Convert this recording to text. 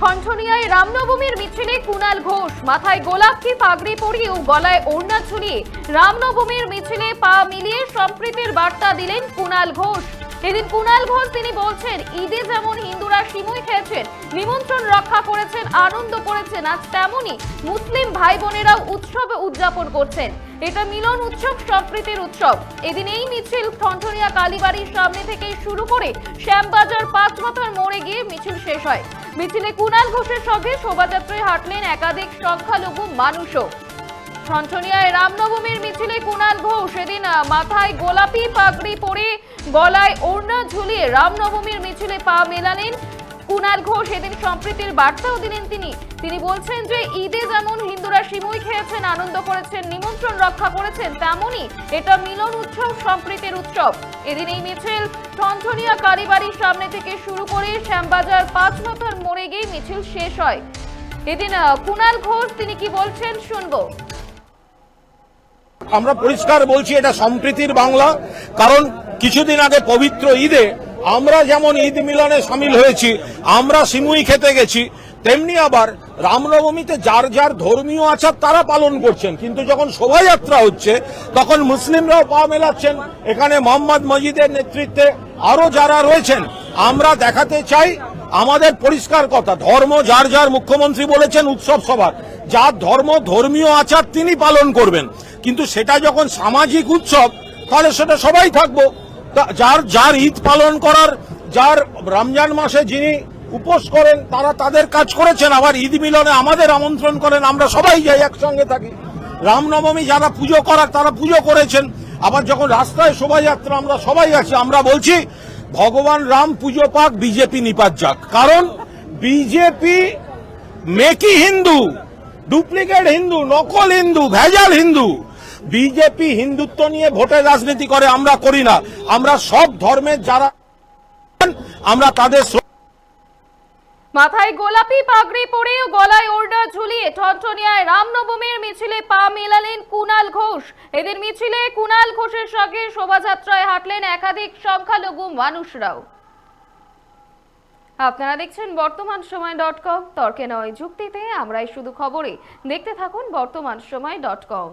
ঠনঠনিয়ায় রামনবমীর মিছিলে কুনাল ঘোষ। মাথায় গোলাপি পাগড়ি পরিয়ে ও গলায় ওড়না ঝুলিয়ে রামনবমীর মিছিলে পা মিলিয়ে সম্প্রীতির বার্তা দিলেন কুনাল ঘোষ। এদিন কুনাল ঘোষ তিনি বলছেন, ঈদে যেমন হিন্দুরা সিমুই খেয়েছেন, নিমন্ত্রণ রক্ষা করেছেন, আনন্দ করেছেন, আজ তেমনই মুসলিম ভাই বোনেরাও উৎসবে উদযাপন করছেন। এটা মিলন উৎসব, সম্প্রীতির উৎসব। এদিন এই মিছিল ঠনঠনিয়া কালীবাড়ির সামনে থেকে শুরু করে শ্যামবাজার পাঁচ মাথার মোড়ে গিয়ে মিছিল শেষ হয়। মিছিলে কুনাল ঘোষের সঙ্গে শোভাযাত্রায় হাঁটলেন একাধিক সংখ্যালঘু মানুষও। ছনছনিয়ায় রামনবমীর মিছিলে কুনাল ঘোষ সেদিন মাথায় গোলাপি পাগড়ি পরে গলায় ওড়না ঝুলিয়ে রামনবমীর মিছিলে পা মেলালেন কুনাল ঘোষ এদিন সম্প্রীতির বার্তাও দিলেন তিনি। তিনি বলছেন যে ঈদে যেমন হিন্দুরা সিমুই খেয়েছেন, আনন্দ করেছেন, নিমন্ত্রণ রক্ষা করেছেন তেমনই এটা মিলন উৎসব, সম্প্রীতির উৎসব। এদিন এই মিছিল ঠনঠনিয়া কালীবাড়ির সামনে থেকে শুরু করে শ্যামবাজার পাঁচ মাথার মোড়ে গিয়ে মিছিল শেষ হয়। এদিন কুনাল ঘোষ তিনি কি বলছেন শুনব। আমরা পরিষ্কার বলছি এটা সম্প্রীতির বাংলা, কারণ কিছুদিন আগে পবিত্র ঈদে আমরা যেমন ঈদ মিলনে সামিল হয়েছি, আমরা সিমুই খেতে গেছি, তেমনি আবার রামনবমীতে যার যার ধর্মীয় আচার তারা পালন করছেন। কিন্তু যখন শোভাযাত্রা হচ্ছে, তখন মুসলিমরাও পা মেলাচ্ছেন। এখানে মোহাম্মদ মজিদের নেতৃত্বে আরও যারা রয়েছেন, আমরা দেখাতে চাই আমাদের পরিষ্কার কথা, ধর্ম যার যার মুখ্যমন্ত্রী বলেছেন উৎসব সবার যার ধর্ম, ধর্মীয় আচার তিনি পালন করবেন। কিন্তু সেটা যখন সামাজিক উৎসব, তাহলে সেটা সবাই থাকব। যার যার ঈদ পালন করার, যার রমজান মাসে যিনি উপোস করেন, তারা তাদের কাজ করেছেন। আবার ঈদ মিলনে আমাদের আমন্ত্রণ করেন, আমরা সবাই যাই একসঙ্গে থাকি। রামনবমী যারা পুজো করার, তারা পুজো করেছেন। আবার যখন রাস্তায় শোভাযাত্রা, আমরা সবাই আছি, আমরা বলছি, ভগবান রাম পুজো পাক, বিজেপি নিপাত যাক। কারণ বিজেপি মেকি হিন্দু, ডুপ্লিকেট হিন্দু, নকল হিন্দু, ভেজাল হিন্দু। বিজেপি হিন্দুত্ব নিয়ে ভোটের রাজনীতি করে, আমরা করি না। আমরা সব ধর্মের যারা আমরা তাদের মাথায় গোলাপি পাগড়ি পরে ও গলায় ওড়না ঝুলিয়ে ঠনঠনিয়ায় রামনবমীর মিছিলে পা মেলালেন কুনাল ঘোষ। এদের মিছিলে কুনাল ঘোষের সঙ্গে শোভাযাত্রায় হাঁটলেন একাধিক সংখ্যালঘু মানুষরাও। আপনারা দেখছেন বর্তমান সময় ডট কম। তর্কে নয় যুক্তিতে, আমরাই শুধু খবরে। দেখতে থাকুন বর্তমান সময় ডট কম।